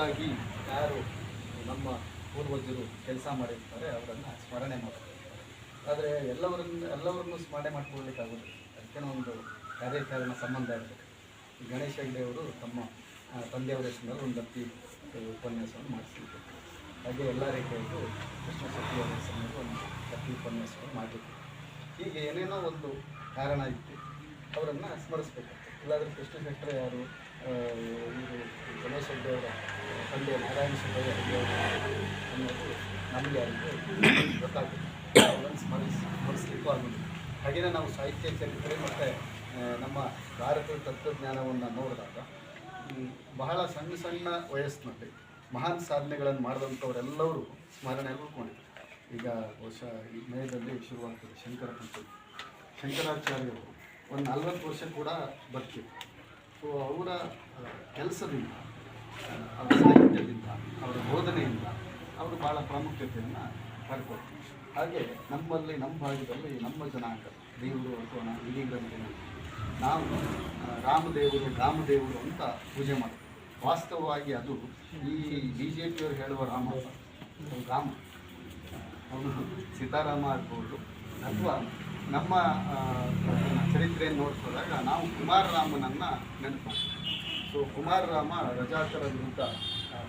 ಸಲುವಾಗಿ ಯಾರು ನಮ್ಮ ಪೂರ್ವಜರು ಕೆಲಸ ಮಾಡಿರ್ತಾರೆ, ಅವರನ್ನು ಸ್ಮರಣೆ ಮಾಡ್ತಾರೆ. ಆದರೆ ಎಲ್ಲವರನ್ನು ಎಲ್ಲವರನ್ನು ಸ್ಮರಣೆ ಮಾಡ್ಕೊಳ್ಳಿಕ್ಕಾಗೋದಿಲ್ಲ ಅದಕ್ಕೆ ಒಂದು ಕಾರ್ಯಕಾರಣ ಸಂಬಂಧ ಇರುತ್ತೆ. ಗಣೇಶ ಹೆಗ್ಡೆ ಅವರು ತಮ್ಮ ತಂದೆಯವರ ಹೆಸರಿನಲ್ಲಿ ಒಂದು ಅತಿ ಉಪನ್ಯಾಸವನ್ನು ಮಾಡಿಸಿದ್ದರು ಹಾಗೆ ಎಲ್ಲ ರೀತಿಯಲ್ಲೂ ಕೃಷ್ಣ ಶೆಟ್ಟಿಯವರ ಹೆಸರಿನಲ್ಲಿ ಒಂದು ಅತಿ ಉಪನ್ಯಾಸವನ್ನು ಮಾಡಿದ್ದರು ಹೀಗೆ ಏನೇನೋ ಒಂದು ಕಾರಣ ಇತ್ತು. ಅವರನ್ನು ಸ್ಮರಿಸ್ಬೇಕು. ಇಲ್ಲಾದರೂ ಕೃಷ್ಣ ಶೆಟ್ಟರೆ ಯಾರು? ಇದು ಗಣೇಶ ಹೆಗ್ಡೆ ತಂದೆ ನಾರಾಯಣ ಅನ್ನೋದು ನಮಗೆ ಅಲ್ಲಿ ಗೊತ್ತಾಗುತ್ತೆ. ಅವರನ್ನು ಸ್ಮರಿಸಿ ಸ್ಮರಿಸಲಿಕ್ಕೂ ಆಗುದಿಲ್ಲ ಹಾಗೆಯೇ ನಾವು ಸಾಹಿತ್ಯ ಚರಿತ್ರೆ ಮತ್ತು ನಮ್ಮ ಭಾರತದ ತತ್ವಜ್ಞಾನವನ್ನು ನೋಡಿದಾಗ ಬಹಳ ಸಣ್ಣ ಸಣ್ಣ ವಯಸ್ಸಿನಲ್ಲಿ ಮಹಾನ್ ಸಾಧನೆಗಳನ್ನು ಮಾಡಿದಂಥವರೆಲ್ಲರೂ ಸ್ಮರಣೆ ಉಳ್ಕೊಂಡಿದ್ದಾರೆ ಈಗ ವರ್ಷ ಮೇದಲ್ಲಿ ಶುರುವಾಗ್ತದೆ ಶಂಕರ ಶಂಕರಾಚಾರ್ಯರು ಒಂದು ನಲ್ವತ್ತು ವರ್ಷ ಕೂಡ ಬದುಕಿದ್ರು ಸೊ ಅವರ ಕೆಲಸದಿಂದ ಅವರ ಸಾಹಿತ್ಯದಿಂದ ಅವರ ಬೋಧನೆಯಿಂದ ಅವರು ಭಾಳ ಪ್ರಾಮುಖ್ಯತೆಯನ್ನು ಪಡ್ಕೊಳ್ತಾರೆ. ಹಾಗೆ ನಮ್ಮಲ್ಲಿ, ನಮ್ಮ ಭಾಗದಲ್ಲಿ, ನಮ್ಮ ಜನಾಂಗ, ದೇವರು ಅಥವಾ ನಾವು ಹಿರಿಯರಲ್ಲಿ ನಾವು ರಾಮದೇವರು ರಾಮದೇವರು ಅಂತ ಪೂಜೆ ಮಾಡ್ತೀವಿ. ವಾಸ್ತವವಾಗಿ ಅದು ಈ ಬಿ ಜೆ ಪಿಯವರು ಹೇಳುವ ರಾಮ ರಾಮ. ಅವನು ಸೀತಾರಾಮ ಆಗ್ಬೋದು ಅಥವಾ ನಮ್ಮ ಚರಿತ್ರೆಯನ್ನು ನೋಡ್ಕೊಂಡಾಗ ನಾವು ಕುಮಾರರಾಮನನ್ನು ನೆನಪು ಸೊ ಕುಮಾರರಾಮ ರಜಾಕರ ವಿರುದ್ಧ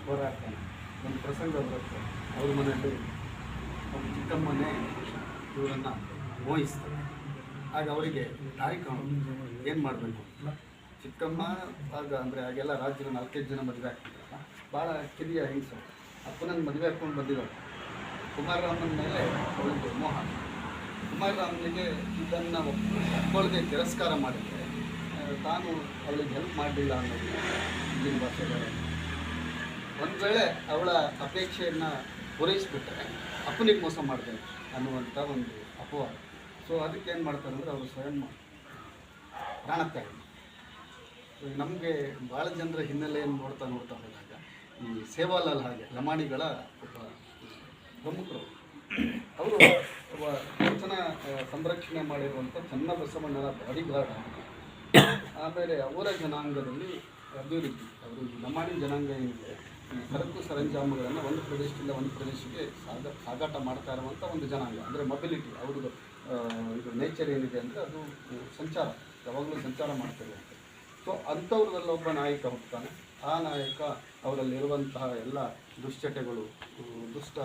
ಹೋರಾಡ್ತಾನೆ ಒಂದು ಪ್ರಸಂಗ ಬರುತ್ತೆ ಅವ್ರ ಮನೆಯಲ್ಲಿ ಅವ್ರ ಚಿಕ್ಕಮ್ಮನೇ ಇವರನ್ನು ಮೋಹಿಸ್ತಾರೆ ಆಗ ಅವರಿಗೆ ತಾಯಿ ಕಾಣೋದು ಏನು ಮಾಡಬೇಕು ಚಿಕ್ಕಮ್ಮ ಆಗ ಅಂದರೆ ಆಗೆಲ್ಲ ರಾಜ್ಯದ ನಾಲ್ಕೈದು ಜನ ಮದುವೆ ಆಗ್ತಿದ್ರಲ್ಲ ಭಾಳ ಕಿರಿಯ ಹೆಂಗಸು ಅಪ್ಪನನ್ನ ಮದುವೆ ಹಾಕ್ಕೊಂಡು ಬಂದಿರೋದು ಕುಮಾರರಾಮನ ಮೇಲೆ ಅವಳಿಗೆ ಮೋಹ ಕುಮಾರರಾಮನಿಗೆ ಇದನ್ನು ಒಪ್ಕೊಳ್ಳದೆ ತಿರಸ್ಕಾರ ಮಾಡಿದರೆ ತಾನು ಅವಳಿಗೆ ಹೆಲ್ಪ್ ಮಾಡಲಿಲ್ಲ ಅನ್ನೋದು ಹಿಂದಿನ ಭಾಷೆಗಳ ಒಂದು ವೇಳೆ ಅವಳ ಅಪೇಕ್ಷೆಯನ್ನು ಪೂರೈಸಿಬಿಟ್ರೆ ಅಪ್ಪನಿಗೆ ಮೋಸ ಮಾಡಿದೆ ಅನ್ನುವಂಥ ಒಂದು ಅಪವಾದ. ಸೊ ಅದಕ್ಕೆ ಏನು ಮಾಡ್ತಾರೆ ಅಂದರೆ ಅವರು ಸ್ವಯಂ ಪ್ರಾಣತ್ಯಾಗ. ನಮಗೆ ಭಾಳ ಜನರ ಹಿನ್ನೆಲೆಯನ್ನು ನೋಡ್ತಾ ನೋಡ್ತಾ ಹೋದಾಗ ಈ ಸೇವಾಲಾಲ್ ಹಾಗೆ ಲಮಾಣಿಗಳ ಒಬ್ಬ ಪ್ರಮುಖರು. ಅವರು ಒಬ್ಬ ಸಂರಕ್ಷಣೆ ಮಾಡಿರುವಂಥ ಚನ್ನಬಸವಣ್ಣನ ಬಾಡಿಗಾರ್ಡ್ ಆಮೇಲೆ ಅವರ ಜನಾಂಗದಲ್ಲಿ ಅಭಿವೃದ್ಧಿ ಅವರು ನಮ್ಮಾಡಿನ ಜನಾಂಗ ಏನಿದೆ ಸರಕು ಸರಂಜಾಮುಗಳನ್ನು ಒಂದು ಪ್ರದೇಶದಿಂದ ಒಂದು ಪ್ರದೇಶಕ್ಕೆ ಸಾಗ, ಸಾಗಾಟ ಮಾಡ್ತಾ ಇರುವಂಥ ಒಂದು ಜನಾಂಗ, ಅಂದರೆ ಮೊಬಿಲಿಟಿ ಅವ್ರದ್ದು ಇದು ನೇಚರ್ ಏನಿದೆ ಅಂದರೆ ಅದು ಸಂಚಾರ, ಯಾವಾಗಲೂ ಸಂಚಾರ ಮಾಡ್ತಾರೆ ಸೊ ಅಂಥವ್ರದಲ್ಲ ಒಬ್ಬ ನಾಯಕ ಹೋಗ್ತಾನೆ ಆ ನಾಯಕ ಅವರಲ್ಲಿರುವಂತಹ ಎಲ್ಲ ದುಶ್ಚಟಗಳು ದುಷ್ಟ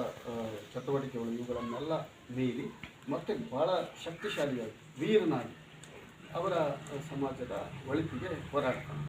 ಚಟುವಟಿಕೆಗಳು, ಇವುಗಳನ್ನೆಲ್ಲ ಮೀರಿ ಮತ್ತು ಭಾಳ ಶಕ್ತಿಶಾಲಿಯಾಗಿ, ವೀರನಾಗಿ ಅವರ ಸಮಾಜದ ಒಳಿತಿಗೆ ಹೋರಾಡ್ತಾನೆ.